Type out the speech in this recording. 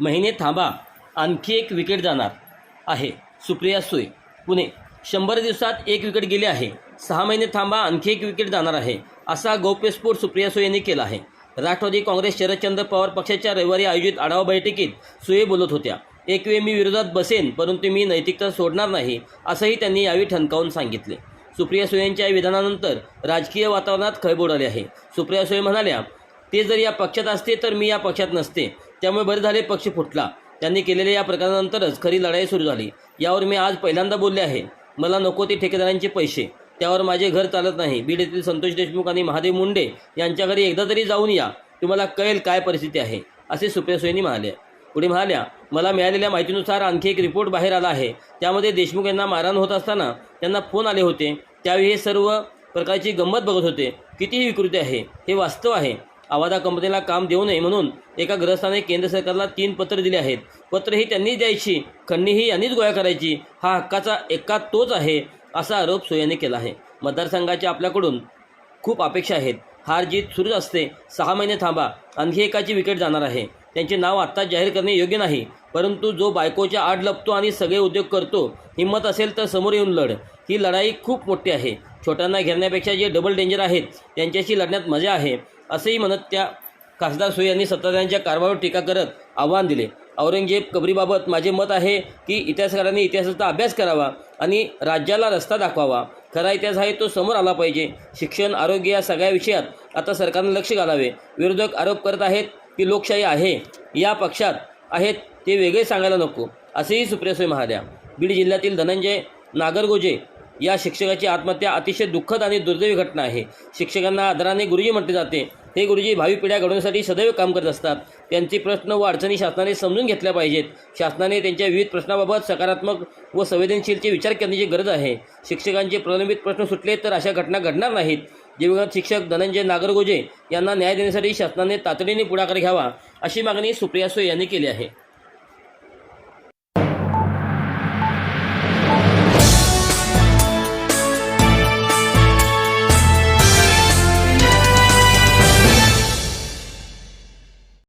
महिने थांबा आणखी एक विकेट जाणार आहे. सुप्रिया सुय पुणे. शंभर दिवसात एक विकेट गेले आहे. सहा महिने थांबा आणखी एक विकेट जाणार आहे असा गौप्यस्फोट सुप्रिया सुय यांनी केला आहे. राष्ट्रवादी काँग्रेस शरदचंद्र पवार पक्षाच्या रविवारी आयोजित आढावा बैठकीत सुये बोलत होत्या. एक वेळ मी विरोधात बसेन परंतु मी नैतिकता सोडणार नाही असंही त्यांनी यावेळी ठणकावून सांगितले. सुप्रिया सुळे यांच्या विधानानंतर राजकीय वातावरणात खळबळ उडाली आहे. सुप्रिया सुये म्हणाल्या ते जर या पक्षात असते तर मी या पक्षात नसते. त्यामुळे बरे झाले पक्ष फुटला. त्यांनी केलेल्या या प्रकारानंतरच खरी लढाई सुरू झाली. यावर मी आज पहिल्यांदा बोलले आहे. मला नको ते ठेकेदारांचे पैसे. त्यावर माझे घर चालत नाही. बीड येथील संतोष देशमुख आणि महादेव मुंडे यांच्या घरी एकदा तरी जाऊन या. तुम्हाला कळेल काय परिस्थिती आहे. असे सुप्रिया सुळेंनी म्हणाले. पुढे म्हणाल्या मला मिळालेल्या माहितीनुसार आणखी एक रिपोर्ट बाहेर आला आहे. त्यामध्ये देशमुख यांना मारहाण होत असताना त्यांना फोन आले होते. त्यावेळी हे सर्व प्रकारची गंमत बघत होते. कितीही विकृती आहे. हे वास्तव आहे. आवादा कंपनीला काम देऊ नये म्हणून एका ग्रहस्थाने केंद्र सरकारला तीन पत्र दिले आहेत. पत्र ही त्यांनीच द्यायची. खंडणी ही यांनीच गोळा करायची. हा हक्काचा एका तोच आहे असा आरोप सोयाने केला आहे. मतदारसंघाच्या आपल्याकडून खूप अपेक्षा आहेत. हार जीत सुरूच असते. सहा महिने थांबा. आणखी एकाची विकेट जाणार आहे. त्यांचे नाव आत्ता जाहीर करणे योग्य नाही. परंतु जो बायकोच्या आड लपतो आणि सगळे उद्योग करतो हिंमत असेल तर समोर येऊन लढ. ही लढाई खूप मोठी आहे. छोट्यांना घेरण्यापेक्षा जे डबल डेंजर आहेत त्यांच्याशी लढण्यात मजा आहे. असंही म्हणत त्या खासदार सुई यांनी सत्ताधाऱ्यांच्या कारभारावर टीका करत आव्हान दिले. औरंगजेब कबरीबाबत माझे मत आहे की इतिहासकारांनी इतिहासाचा अभ्यास करावा आणि राज्याला रस्ता दाखवावा. खरा इतिहास आहे तो समोर आला पाहिजे. शिक्षण आरोग्य या सगळ्या विषयात आता सरकारने लक्ष घालावे. विरोधक आरोप करत आहेत की लोकशाही आहे या पक्षात आहेत ते वेगळे सांगायला नको असेही सुप्रिया सुई म्हणाल्या. बीड जिल्ह्यातील धनंजय नागरगोजे या शिक्षकाची आत्महत्या अतिशय दुःखद आणि दुर्दैवी घटना आहे. शिक्षकांना आदराने गुरुजी म्हटले जाते. हे गुरुजी भावी पिढ्या घडवण्यासाठी सदैव काम करत असतात. त्यांचे प्रश्न व अडचणी शासनाने समजून घेतल्या पाहिजेत. शासनाने त्यांच्या विविध प्रश्नाबाबत सकारात्मक व संवेदनशीलचे विचार करण्याची गरज आहे. शिक्षकांचे प्रलंबित प्रश्न सुटले तर अशा घटना घडणार नाहीत. दिवंगत शिक्षक धनंजय नागरगोजे यांना न्याय देण्यासाठी शासनाने तातडीने पुढाकार घ्यावा अशी मागणी सुप्रिया सोय यांनी केली आहे.